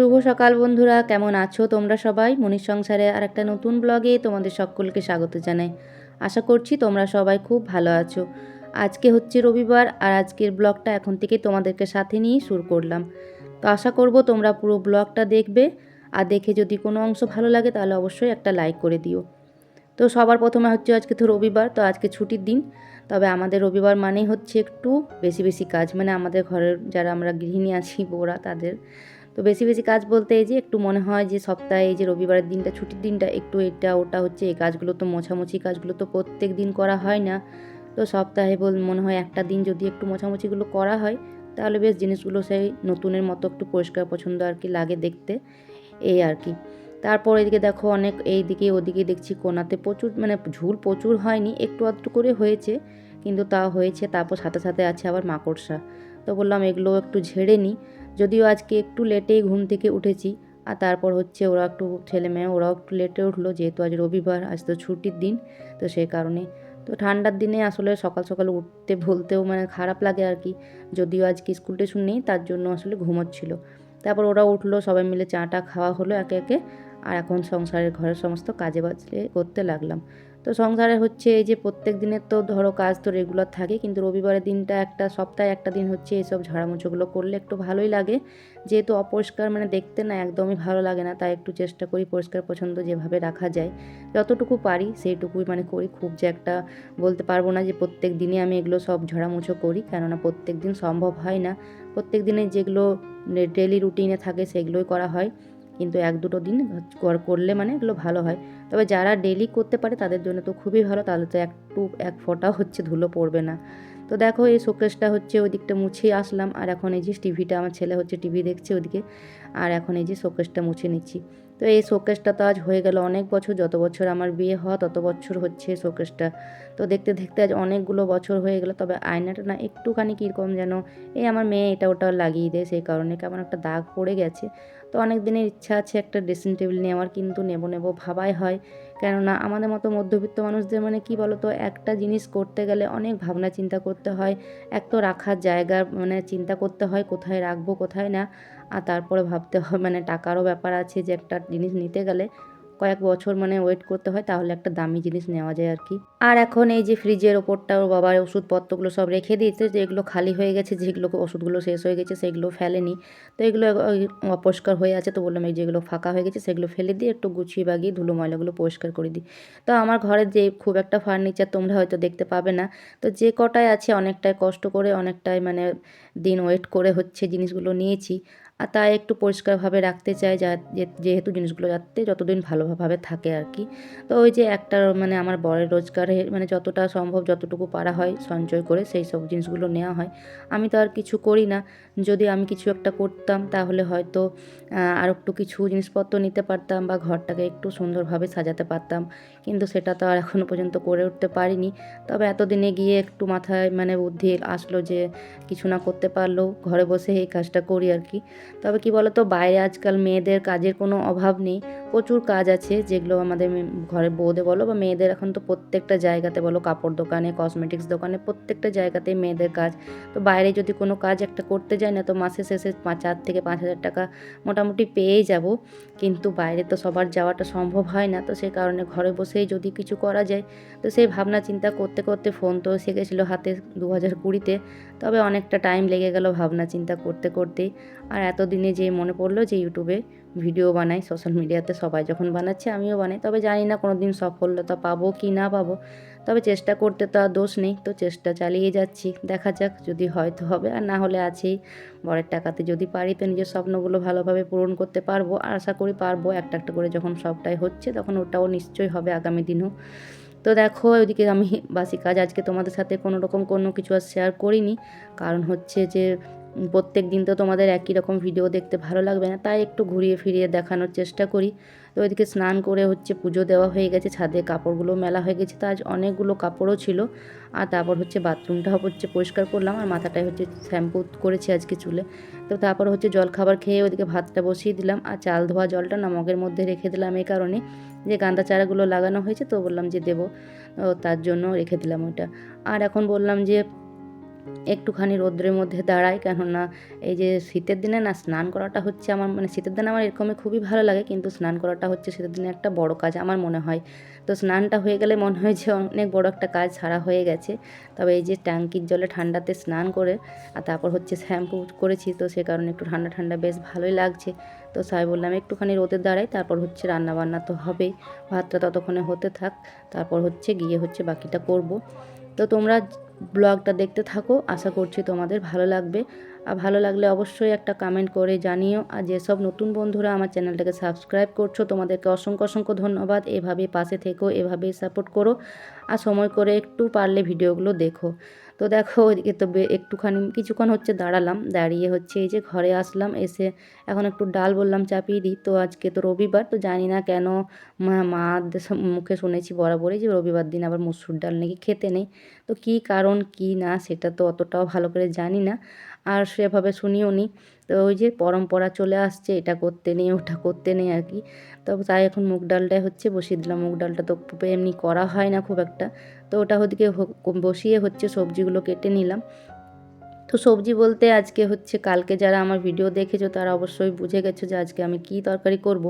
শুভ সকাল বন্ধুরা, কেমন আছো তোমরা সবাই? মনির সংসারে আর একটা নতুন ব্লগে তোমাদের সকলকে স্বাগত জানাই। আশা করছি তোমরা সবাই খুব ভালো আছো। আজকে হচ্ছে রবিবার আর আজকের ব্লগটা এখন থেকে তোমাদেরকে সাথে নিয়েই শুরু করলাম। তো আশা করব তোমরা পুরো ব্লগটা দেখবে আর দেখে যদি কোনো অংশ ভালো লাগে তাহলে অবশ্যই একটা লাইক করে দিও। তো সবার প্রথমে হচ্ছে আজকে তো রবিবার, তো আজকে ছুটির দিন। তবে আমাদের রবিবার মানেই হচ্ছে একটু বেশি বেশি কাজ। মানে আমাদের ঘরের যারা আমরা গৃহিণী আছি বউরা তাদের তো বেশি বেশি কাজ বলতে এই যে একটু মনে হয় যে সপ্তাহে এই যে রবিবারের দিনটা, ছুটির দিনটা একটু এটা, ওটা হচ্ছে এই কাজগুলো তো মোছামুছি কাজগুলো তো প্রত্যেক দিন করা হয় না। তো সপ্তাহে বল, মনে হয় একটা দিন যদি একটু মোছামুছিগুলো করা হয়, তাহলে বেশ জিনিসগুলো সেই নতুনের মতো একটু পরিষ্কার পছন্দ আর কি লাগে দেখতে। এই আর কি। তারপর এদিকে দেখো অনেক এইদিকে ওদিকে দেখছি কোনাতে প্রচুর মানে ঝুল প্রচুর হয়নি, একটু আধটু করে হয়েছে, কিন্তু তা হয়েছে, তারপর সাথে সাথে আছে আবার মাকড়সা। তো বললাম এগুলো একটু ঝেড়ে নিই যদিও আজকে একটু লেটেই ঘুম থেকে উঠেছি, আর তারপর হচ্ছে ওরা একটু ছেলে মেয়ে, ওরাও একটু লেটে উঠল, যেহেতু আজ রবিবার, আজ তো ছুটির দিন, তো সেই কারণে। তো ঠান্ডার দিনে আসলে সকাল সকাল উঠতে বলতেও মানে খারাপ লাগে আর কি, যদিও আজকে স্কুল টিউশন নেই, তার জন্য আসলে ঘুমোচ্ছিল। তারপর ওরা উঠল, সবাই মিলে চাটা খাওয়া হলো একে একে, আর এখন সংসারের ঘরের সমস্ত কাজে বাজে করতে লাগলাম। তো সংসারে হচ্ছে এই যে প্রত্যেক দিনের তো ধরো কাজ তো রেগুলার থাকে, কিন্তু রবিবারের দিনটা একটা সপ্তাহে একটা দিন হচ্ছে এইসব ঝাড়ামুছোগুলো করলে একটু ভালোই লাগে। যেহেতু অপরিষ্কার মানে দেখতে না একদমই ভালো লাগে না, তাই একটু চেষ্টা করি পরিষ্কার পছন্দ যেভাবে রাখা যায়। যতটুকু পারি সেইটুকুই মানে করি, খুব যে একটা বলতে পারব না যে প্রত্যেক দিনই আমি এগুলো সব ঝাড়ামুছো করি, কেননা প্রত্যেক দিন সম্ভব হয় না। প্রত্যেক দিনে যেগুলো ডেলি রুটিনে থাকে সেগুলোই করা হয়। কিন্তু এক দুটো দিন করলে মানে এগুলো ভালো হয়। তবে যারা ডেলি করতে পারে তাদের জন্য তো খুবই ভালো, তাহলে তো একটু এক ফোটা হচ্ছে ধুলো পড়বে না। তো দেখো এই শোকেসটা হচ্ছে ওই দিকটা মুছিয়ে আসলাম, আর এখন এই যে টিভিটা আমার ছেলে হচ্ছে টিভি দেখছে ওদিকে আর এখন এই যে শোকেসটা মুছে নিচ্ছি। তো এই শোকেসটা তো আজ হয়ে গেল। অনেক বছর যত বছর আমার বিয়ে হওয়া, তত বছর হচ্ছে শোকেসটা। তো দেখতে দেখতে আজ অনেকগুলো বছর হয়ে গেল, তবে আয়নাটা না একটুখানি কীরকম যেন, এই আমার মেয়ে এটা ওটা লাগিয়ে দেয় সেই কারণে কেমন একটা দাগ পড়ে গেছে। তো অনেক দিনের ইচ্ছা আছে একটা ড্রেসিং টেবিল নেওয়ার কিন্তু নেব নেব ভাবাই হয়। কেননা আমাদের মতো মধ্যবিত্ত মানুষদের মানে কি বলতো, একটা জিনিস করতে গেলে অনেক ভাবনা চিন্তা করতে হয়। এক তো রাখার জায়গা মানে চিন্তা করতে হয়, কোথায় রাখব, কোথায় না। আর তারপরে ভাবতে হয় মানে টাকারও ব্যাপার আছে যে একটা জিনিস নিতে গেলে কয়েক বছর মানে ওয়েট করতে হয়, তাহলে একটা দামি জিনিস নেওয়া যায় আর কি। আর এখন এই যে ফ্রিজের ওপরটা, ওর বাবার ওষুধপত্রগুলো সব রেখে দিয়েছে, যে এগুলো খালি হয়ে গেছে যেগুলো ওষুধগুলো শেষ হয়ে গেছে, সেগুলো ফেলেনি। তো এগুলো অপরিষ্কার হয়ে আছে, তো বললাম এই যেগুলো ফাঁকা হয়ে গেছে, সেগুলো ফেলে দিয়ে একটু গুছিয়ে বাগিয়ে ধুলো ময়লাগুলো পরিষ্কার করে দিই। তো আমার ঘরের যে খুব একটা ফার্নিচার তোমরা হয়তো দেখতে পাবে না, তো যে কটায় আছে অনেকটাই কষ্ট করে, অনেকটাই মানে দিন ওয়েট করে হচ্ছে জিনিসগুলো নিয়েছি। আর তাই একটু পরিষ্কারভাবে রাখতে চাই যা যেহেতু জিনিসগুলো যাতে যতদিন ভালোভাবে থাকে আর কি। তো ওই যে একটা মানে আমার বরের রোজগারে মানে যতটা সম্ভব যতটুকু পারা হয় সঞ্চয় করে সেই সব জিনিসগুলো নেওয়া হয়। আমি তো আর কিছু করি না। যদি আমি কিছু একটা করতাম, তাহলে হয়তো আর একটু কিছু জিনিসপত্র নিতে পারতাম বা ঘরটাকে একটু সুন্দরভাবে সাজাতে পারতাম। কিন্তু সেটা তো আর এখনও পর্যন্ত করে উঠতে পারিনি। তবে এতদিনে গিয়ে একটু মাথায় মানে বুদ্ধি আসলো যে, কিছু না করতে পারলেও ঘরে বসে এই কাজটা করি আর কি। তবে কি বলতো, বাইরে আজকাল মেয়েদের কাজের কোনো অভাব নেই। প্রচুর কাজ আছে, যেগুলো আমাদের ঘরের বউদের বলো বা মেয়েদের এখন তো প্রত্যেকটা জায়গাতে বলো, কাপড় দোকানে কসমেটিক্স দোকানে প্রত্যেকটা জায়গাতেই মেয়েদের কাজ। তো বাইরে যদি কোনো কাজ একটা করতে যায় না তো মাসে শেষে পাঁচ চার থেকে পাঁচ হাজার টাকা মোটামুটি পেয়েই যাব। কিন্তু বাইরে তো সবার যাওয়াটা সম্ভব হয় না, তো সেই কারণে ঘরে বসেই যদি কিছু করা যায়, তো সেই ভাবনা চিন্তা করতে করতে ফোন তো এসে গেছিল হাতে দু হাজার কুড়িতে। তবে অনেকটা টাইম লেগে গেল ভাবনা চিন্তা করতে করতেই। আর এতদিনে যে মনে পড়ল যে ইউটিউবে ভিডিও বানাই সোশ্যাল মিডিয়াতে সবাই যখন বানাচ্ছে আমিও বানাই। তবে জানি না কোনো দিন সফলতা পাবো কি না পাবো। তবে চেষ্টা করতে তো আর দোষ নেই। তো চেষ্টা চালিয়ে যাচ্ছি। দেখা যাক যদি হয়তো হবে। আর না হলে আছেই বরের টাকাতে। যদি পারি তো নিজের স্বপ্নগুলো ভালোভাবে পূরণ করতে পারব। আর আশা করি পারব একটা একটা করে যখন সবটাই হচ্ছে তখন ওটাও নিশ্চয়ই হবে আগামী দিনও। তো দেখো ওইদিকে আমি বাসি কাজ আজকে তোমাদের সাথে কোনো রকম কোনো কিছু আর শেয়ার করিনি। কারণ হচ্ছে যে প্রত্যেক দিন তো তোমাদের একই রকম ভিডিও দেখতে ভালো লাগবে না, তাই একটু ঘুরিয়ে ফিরিয়ে দেখানোর চেষ্টা করি। তো ওইদিকে স্নান করে হচ্ছে পুজো দেওয়া হয়ে গেছে, ছাদে কাপড়গুলো মেলা হয়ে গেছে, তো আজ অনেকগুলো কাপড়ও ছিল। আর তারপর হচ্ছে বাথরুমটাও হচ্ছে পরিষ্কার করলাম, আর মাথাটায় হচ্ছে শ্যাম্পু করেছি আজকে চুলে। তো তারপর হচ্ছে জল খাবার খেয়ে ওইদিকে ভাতটা বসিয়ে দিলাম, আর চাল ধোয়া জলটা না মগের মধ্যে রেখে দিলাম এই কারণে। যে গাঁদা চারাগুলো লাগানো হয়েছে তো বললাম যে দেবো তার জন্য রেখে দিলাম ওইটা। আর এখন বললাম যে একটুখানি রোদ্রের মধ্যে দাঁড়াই কেননা এই যে শীতের দিনে না স্নান করাটা হচ্ছে আমার মানে শীতের দিনে আমার এরকমই খুবই ভালো লাগে, কিন্তু স্নান করাটা হচ্ছে শীতের দিনে একটা বড় কাজ আমার মনে হয়। তো স্নানটা হয়ে গেলে মনে হয় যে অনেক বড় একটা কাজ ছাড়া হয়ে গেছে। তবে এই যে ট্যাঙ্কির জলে ঠান্ডাতে স্নান করে, আর তারপর হচ্ছে শ্যাম্পু করেছি, তো সে কারণে একটু ঠান্ডা ঠান্ডা বেশ ভালোই লাগছে। তো সাই বললাম একটুখানি রোদে দাঁড়াই, তারপর হচ্ছে রান্না বান্না তো হবেই, ভাতটা ততক্ষণে হতে থাক, তারপর হচ্ছে গিয়ে হচ্ছে বাকিটা করব। তো তোমরা ব্লগটা দেখতে থাকো। আশা করছি তোমাদের ভালো লাগবে। আর ভালো লাগলে অবশ্যই একটা কমেন্ট করে জানিও। আর যেসব নতুন বন্ধুরা আমার চ্যানেলটাকে সাবস্ক্রাইব করছ, তোমাদেরকে অসংখ্য অসংখ্য ধন্যবাদ। এভাবে পাশে থেকো, এভাবেই সাপোর্ট করো। আর সময় করে একটু পারলে ভিডিওগুলো দেখো। তো দেখো ওইদিকে তো একটুখানি কিছুক্ষণ হচ্ছে দাঁড়ালাম, দাঁড়িয়ে হচ্ছে এই যে ঘরে আসলাম, এসে এখন একটু ডাল বললাম চাপিয়ে দিই। তো আজকে তো রবিবার, তো জানি না কেন মা মুখে শুনেছি বরাবরই যে রবিবার দিন আবার মুসুর ডাল নাকি খেতে নেই। তো কি কারণ, কি না সেটা তো অতটাও ভালো করে জানি না। আর সেভাবে শুনিও নি। তো ওই যে পরম্পরা চলে আসছে, এটা করতে নেই, ওটা করতে নেই আর কি। তো তাই এখন মুগ ডালটাই হচ্ছে, বসিয়ে দিলাম। মুগ ডালটা তো এমনি করা হয় না খুব একটা। তো ওটা ওদিকে বসিয়ে হচ্ছে সবজিগুলো কেটে নিলাম। তো সবজি বলতে আজকে হচ্ছে কালকে যারা আমার ভিডিও দেখেছ তারা অবশ্যই বুঝে গেছো যে আজকে আমি কী তরকারি করব।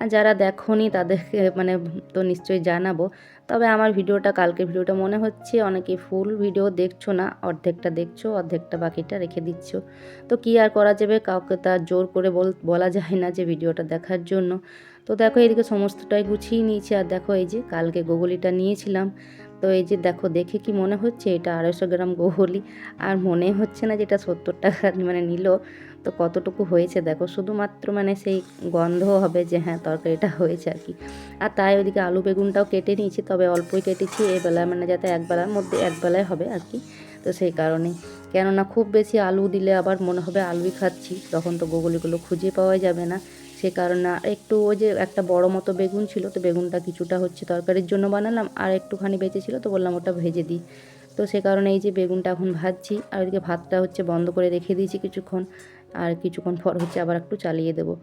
আর যারা দেখোনি তাদেরকে মানে তো নিশ্চয়ই জানাব। তবে আমার ভিডিওটা কালকে ভিডিওটা মনে হচ্ছে অনেকে ফুল ভিডিও দেখছ না, অর্ধেকটা দেখছ, অর্ধেকটা বাকিটা রেখে দিচ্ছ। তো কী আর করা যাবে? কাউকে তার জোর করে বল যায় না যে ভিডিওটা দেখার জন্য। তো দেখো এদিকে সমস্তটাই গুছিয়ে নিয়েছি। আর দেখো এই যে কালকে গোগলিটা নিয়েছিলাম। তো এই যে দেখো, দেখে কি মনে হচ্ছে? এটা আড়াইশো গ্রাম গোগলি আর মনে হচ্ছে না যেটা সত্তর টাকা মানে নিল। তো কতটুকু হয়েছে দেখো? শুধুমাত্র মানে সেই গন্ধ হবে যে হ্যাঁ তরকারিটা হয়েছে আর কি। আর তাই ওইদিকে আলু বেগুনটাও কেটে নিয়েছি, তবে অল্পই কেটেছি। এই বেলায় মানে যাতে এক বেলার মধ্যে এক বেলায় হবে আর কি। তো সেই কারণে। কেননা খুব বেশি আলু দিলে আবার মনে হবে আলুই খাচ্ছি। তখন তো গোগলিগুলো খুঁজে পাওয়া যাবে না। সে কারণে আর একটু ওই যে একটা বড় মতো বেগুন ছিল, তো বেগুনটা কিছুটা হচ্ছে তরকারির জন্য বানালাম, আর একটুখানি বেঁচে ছিল, তো বললাম ওটা ভেজে দিই। তো সে কারণে এই যে বেগুনটা এখন ভাজছি, আর ওইদিকে ভাতটা হচ্ছে বন্ধ করে রেখে দিয়েছি কিছুক্ষণ, আর কিছুক্ষণ পর হচ্ছে আবার একটু চালিয়ে দেবো।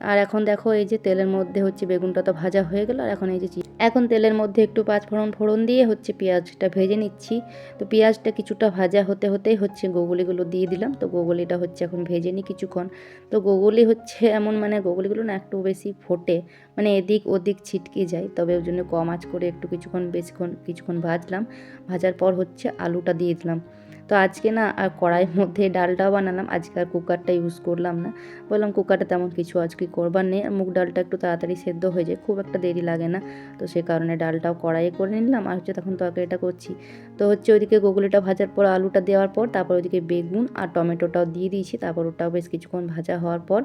আর এখন দেখো এই যে তেলের মধ্যে হচ্ছে বেগুনটা তো ভাজা হয়ে গেল, আর এখন এই যে এখন তেলের মধ্যে একটু পাঁচ ফোড়ন ফোড়ন দিয়ে হচ্ছে পেঁয়াজটা ভেজে নিচ্ছি। তো পেঁয়াজটা কিছুটা ভাজা হতে হতেই হচ্ছে গোগুলিগুলো দিয়ে দিলাম, তো গোগুলিটা হচ্ছে এখন ভেজে নিই কিছুক্ষণ। তো গোগুলি হচ্ছে এমন মানে গোগুলিগুলো না একটু বেশি ফোটে মানে এদিক ওদিক ছিটকে যায়, তবে ওই জন্য কম আঁচ করে একটু কিছুক্ষণ বেশিক্ষণ কিছুক্ষণ ভাজলাম। ভাজার পর হচ্ছে আলুটা দিয়ে দিলাম। তো আজকে না আর কড়াইয়ের মধ্যে ডালটাও বানালাম। আজকে আর কুকারটা ইউজ করলাম না। বললাম, কুকারটা তেমন কিছু আজকে করবার নেই। আর মুগ ডালটা একটু তাড়াতাড়ি সেদ্ধ হয়ে যায়। খুব একটা দেরি লাগে না। তো সে কারণে ডালটাও কড়াইয়ে করে নিলাম। আর হচ্ছে তখন তরকারিটা করছি। তো হচ্ছে ওইদিকে গোগুলিটা ভাজার পর, আলুটা দেওয়ার পর, তারপর ওইদিকে বেগুন আর টমেটোটাও দিয়ে দিয়েছি। তারপর ওটাও বেশ কিছুক্ষণ ভাজা হওয়ার পর,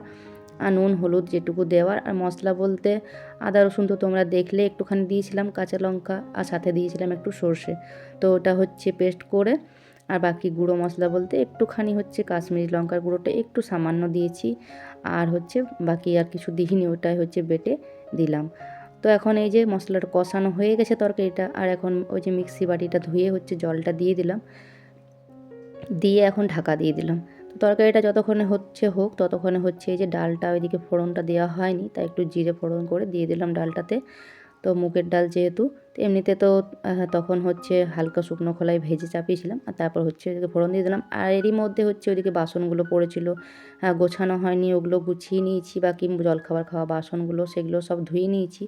আর নুন, হলুদ যেটুকু দেওয়ার। আর মশলা বলতে আদা, রসুন তো তোমরা দেখলে, একটুখানি দিয়েছিলাম কাঁচা লঙ্কা আর সাথে দিয়েছিলাম একটু সর্ষে। তো ওটা হচ্ছে পেস্ট করে আর বাকি গুঁড়ো মশলা বলতে একটুখানি হচ্ছে কাশ্মীরি লঙ্কার গুঁড়োটা একটু সামান্য দিয়েছি। আর হচ্ছে বাকি আর কিছু দিইনি, ওটাই হচ্ছে বেটে দিলাম। তো এখন এই যে মশলাটা কষানো হয়ে গেছে তরকারিটা, আর এখন ওই যে মিক্সি বাটিটা ধুয়ে হচ্ছে জলটা দিয়ে দিলাম। দিয়ে এখন ঢাকা দিয়ে দিলাম। তো তরকারিটা যতক্ষণে হচ্ছে হোক, ততক্ষণে হচ্ছে এই যে ডালটা ওইদিকে ফোড়নটা দেওয়া হয়নি, তাই একটু জিরে ফোড়ন করে দিয়ে দিলাম ডালটাতে। তো মুগের ডাল যেহেতু তো এমনিতে তো তখন হচ্ছে হালকা শুকনো খোলায় ভেজে চাপিয়েছিলাম আর তারপর হচ্ছে ওদিকে ফোড়ন দিয়ে দিলাম। আর এরই মধ্যে হচ্ছে ওদিকে বাসনগুলো পড়েছিল হ্যাঁ, গোছানো হয়নি ওগুলো গুছিয়ে নিয়েছি বাকি জলখাবার খাওয়া বাসনগুলো সেগুলো সব ধুয়ে নিয়েছি।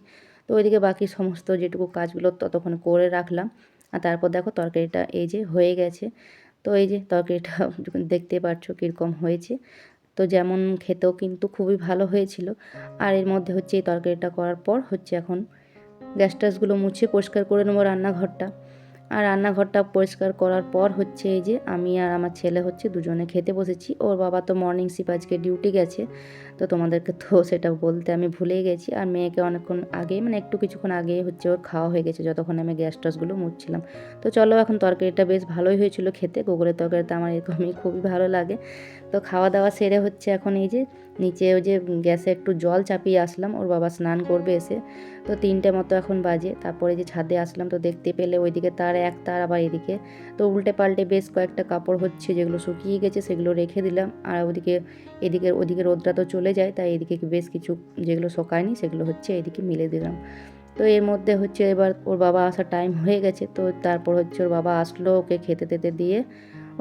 তো ওইদিকে বাকি সমস্ত যেটুকু কাজগুলো ততক্ষণ করে রাখলাম। আর তারপর দেখো তরকারিটা এই যে হয়ে গেছে। তো এই যে তরকারিটা দেখতে পাচ্ছ কীরকম হয়েছে। তো যেমন খেতেও কিন্তু খুবই ভালো হয়েছিল। আর এর মধ্যে হচ্ছে এই তরকারিটা করার পর হচ্ছে এখন গ্যাস ট্যাসগুলো মুছে পরিষ্কার করে নেব রান্নাঘরটা। আর রান্নাঘরটা পরিষ্কার করার পর হচ্ছে এই যে আমি আর আমার ছেলে হচ্ছে দুজনে খেতে বসেছি। ওর বাবা তো মর্নিং শিপ আজকে ডিউটি গেছে। তো তোমাদেরকে তো সেটা বলতে আমি ভুলেই গেছি। আর মেয়েকে অনেকক্ষণ আগেই মানে একটু কিছুক্ষণ আগেই হচ্ছে ওর খাওয়া হয়ে গেছে, যতক্ষণ আমি গ্যাস ট্যাসগুলো মুছছিলাম। তো চলো এখন তরকারিটা বেশ ভালোই হয়েছিল খেতে। গোগলের তরকারিটা আমার এরকমই খুবই ভালো লাগে। তো খাওয়া দাওয়া সেরে হচ্ছে এখন এই যে নিচে ওই যে গ্যাসে একটু জল চাপিয়ে আসলাম, ওর বাবা স্নান করবে এসে। তো তিনটে মতো এখন বাজে, তারপরে যে ছাদে আসলাম, তো দেখতে পেলে ওইদিকে তার এক, তার আবার এদিকে। তো উল্টে পাল্টে বেশ কয়েকটা কাপড় হচ্ছে, যেগুলো শুকিয়ে গেছে সেগুলো রেখে দিলাম। আর ওদিকে এদিকে ওদিকে রোদটা তো চলে যায়, তাই এদিকে বেশ কিছু যেগুলো শোকায়নি সেগুলো হচ্ছে এদিকে মিলে দিলাম। তো এর মধ্যে হচ্ছে এবার ওর বাবা আসার টাইম হয়ে গেছে, তো তারপর হচ্ছে ওর বাবা আসলো ওকে খেতে তেতে দিয়ে।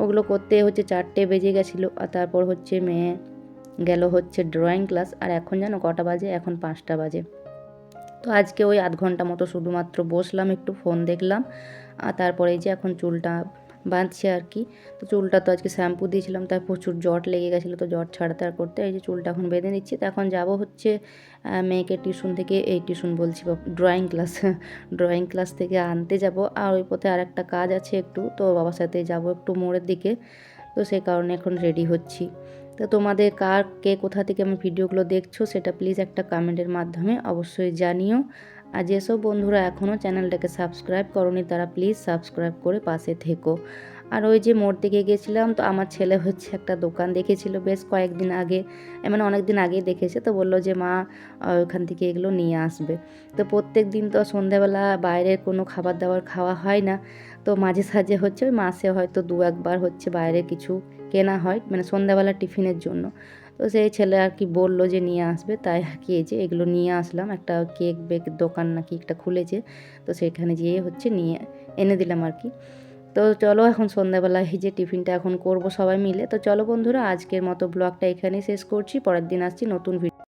ওগুলো করতে হচ্ছে চারটে বেজে গেছিল, আর তারপর হচ্ছে মেয়ে গেল হচ্ছে ড্রয়িং ক্লাস আর এখন জানো কটা বাজে? এখন পাঁচটা বাজে। তো আজকে ওই আধ ঘণ্টা মতো শুধুমাত্র বসলাম, একটু ফোন দেখলাম, আর তারপরে যে এখন চুলটা বাঁধছে আর কি। তো চুলটা তো আজকে শ্যাম্পু দিয়েছিলাম তার প্রচুর জট লেগে গেছিল তো জট ছাড়াতে করতে। এই যে চুলটা এখন বেঁধে নিচ্ছি, তো এখন যাব হচ্ছে মেয়েকে টিউশন থেকে, এই টিউশন বলছি ড্রয়িং ক্লাস ড্রয়িং ক্লাস থেকে আনতে যাব। আর ওই পথে আর একটা কাজ আছে একটু, তো বাবার সাথে যাব একটু মোড়ের দিকে, তো সেই কারণে এখন রেডি হচ্ছি। তো তোমাদের কার, কে কোথা থেকে আমার ভিডিওগুলো দেখছ, সেটা প্লিজ একটা কমেন্টের মাধ্যমে অবশ্যই জানিও। আর যেসব বন্ধুরা এখনও চ্যানেলটাকে সাবস্ক্রাইব করনি, তারা প্লিজ সাবস্ক্রাইব করে পাশে থেকো। আর ওই যে মোড় দিকে গেছিলাম, তো আমার ছেলে হচ্ছে একটা দোকান দেখেছিল বেশ কয়েকদিন আগে মানে অনেক দিন আগেই দেখেছে, তো বলল যে, মা ওখান থেকে এগুলো নিয়ে আসবে। তো প্রত্যেক দিন তো সন্ধেবেলা বাইরের কোনো খাবার দাবার খাওয়া হয় না, তো মাঝে সাঝে হচ্ছে ওই মাসে হয়তো দু একবার হচ্ছে বাইরে কিছু কেনা হয় মানে সন্ধ্যাবেলা টিফিনের জন্য। তো সেই ছেলে আর কি বলল যে নিয়ে আসবে, তাই আর কি এই যে এগুলো নিয়ে আসলাম। একটা কেক বেক দোকান নাকি একটা খুলেছে, তো সেখানে যেয়ে হচ্ছে নিয়ে এনে দিলাম আর কি। তো চলো এখন সন্ধ্যাবেলায় এই যে টিফিনটা এখন করব সবাই মিলে। তো চলো বন্ধুরা, আজকের মতো ব্লগটা এখানেই শেষ করছি, পরের দিন আসছি নতুন ভিডিও